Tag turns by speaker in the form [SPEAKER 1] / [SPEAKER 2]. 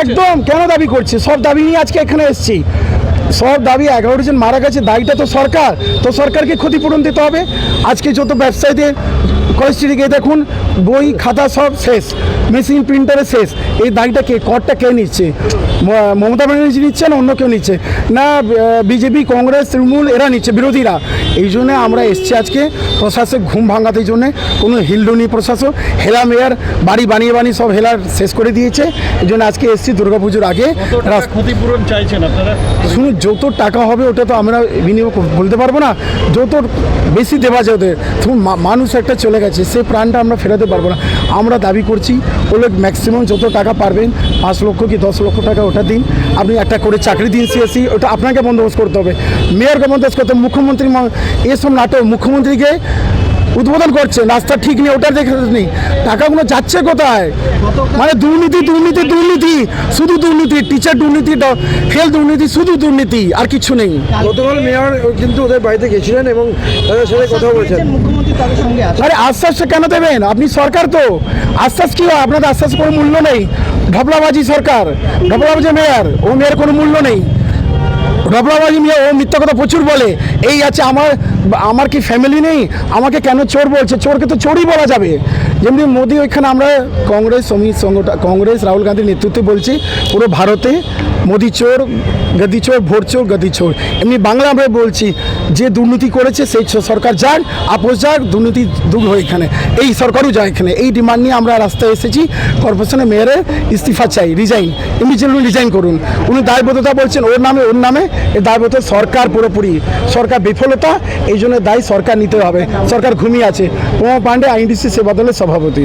[SPEAKER 1] একদম কেন দাবি করছে? সব দাবি নিয়ে আজকে এখানে এসছি। সব দাবি এগারো জন মারা গেছে দায়ীটা তো সরকার। তো সরকারকে ক্ষতিপূরণ দিতে হবে। আজকে যত ব্যবসায়ীদের কলেস্ট্রি গিয়ে দেখুন বই খাতা সব শেষ মেশিন প্রিন্টারে শেষ। এই দায়ীটা কে? করটা কে নিচ্ছে? মমতা ব্যানার্জি নিচ্ছে না অন্য কেউ নিচ্ছে? না বিজেপি কংগ্রেস তৃণমূল এরা নিচ্ছে বিরোধীরা। এই জন্য আমরা এসছি আজকে প্রশাসক ঘুম ভাঙাতে জন্য। কোনো হিলডনি প্রশাসক হেলা মেয়ার বাড়ি বানিয়ে বানিয়ে সব হেলার শেষ করে দিয়েছে। এই জন্য আজকে এসছি দুর্গাপুজোর আগে।
[SPEAKER 2] ক্ষতিপূরণ চাইছেন আপনারা?
[SPEAKER 1] শুনুন যত টাকা হবে ওটা তো আমরা বিনিয়োগ বলতে পারব না। যত বেশি দেওয়া যায় ওদের মানুষ একটা চলে গেছে, সেই প্রাণটা আমরা ফেরাতে পারব না। আমরা দাবি করছি ও লোক ম্যাক্সিমাম যত টাকা পারবেন, পাঁচ লক্ষ কি দশ লক্ষ টাকা ওটা দিন। আপনি একটা করে চাকরি দিন সিএসি ওটা আপনাকে বন্দোবস্ত করতে হবে। মেয়রকে বন্দোবস্ত করতে হবে, মুখ্যমন্ত্রী এসব নাটক মুখ্যমন্ত্রীকে উদ্বোধন করছে রাস্তা ঠিক নেই ওটা দেখে নেই। টাকাগুলো যাচ্ছে কোথায়? মানে দুর্নীতি দুর্নীতি দুর্নীতি শুধু দুর্নীতি টিচার দুর্নীতি ফেল দুর্নীতি শুধু দুর্নীতি আর কিছু নেই।
[SPEAKER 3] গতকাল মেয়র কিন্তু ওদের বাড়িতে গেছিলেন এবং তাদের সাথে কথা বলেছেন।
[SPEAKER 1] আরে আশ্বাসটা কেন দেবেন? আপনি সরকার তো। আশ্বাস কি হয়? আপনাদের আশ্বাস কোনো মূল্য নেই। ঢপলাবাজি সরকার ঢপলাবাজি মেয়র ও মেয়ের কোনো মূল্য নেই। ঢপলাবাজি মেয়ে ও মিথ্যা কথা প্রচুর বলে। এই আছে আমার আমার কি ফ্যামিলি নেই? আমাকে কেন চোর বলছে? চোরকে তো চোরই বলা যাবে। যেমনি মোদী ওইখানে আমরা কংগ্রেস, অমিত সংগঠন কংগ্রেস, রাহুল গান্ধীর নেতৃত্বে বলছি, পুরো ভারতে মোদি চোর গদি চোর ভোট চোর গদি চোর। এমনি বাংলা আমরা বলছি, যে দুর্নীতি করেছে, সেই সরকার যাক, আপোষ যাক, দুর্নীতি দূর হয় এখানে। এই সরকারও যায় এখানে। এই ডিমান্ড নিয়ে আমরা রাস্তায় এসেছি কর্পোরেশনের মেয়রের ইস্তিফা চাই রিজাইন এমনি ইমিডিয়েটলি রিজাইন করুন। উনি দায়বদ্ধতা বলছেন, ওর নামে ওর নামে এই দায়বদ্ধ সরকার পুরোপুরি। সরকার বিফলতা এই জন্য দায়ী সরকার নিতে হবে। সরকার ঘুমিয়ে আছে। প্রমো পাণ্ডে আইনডিসি সেবা দলের সভাপতি।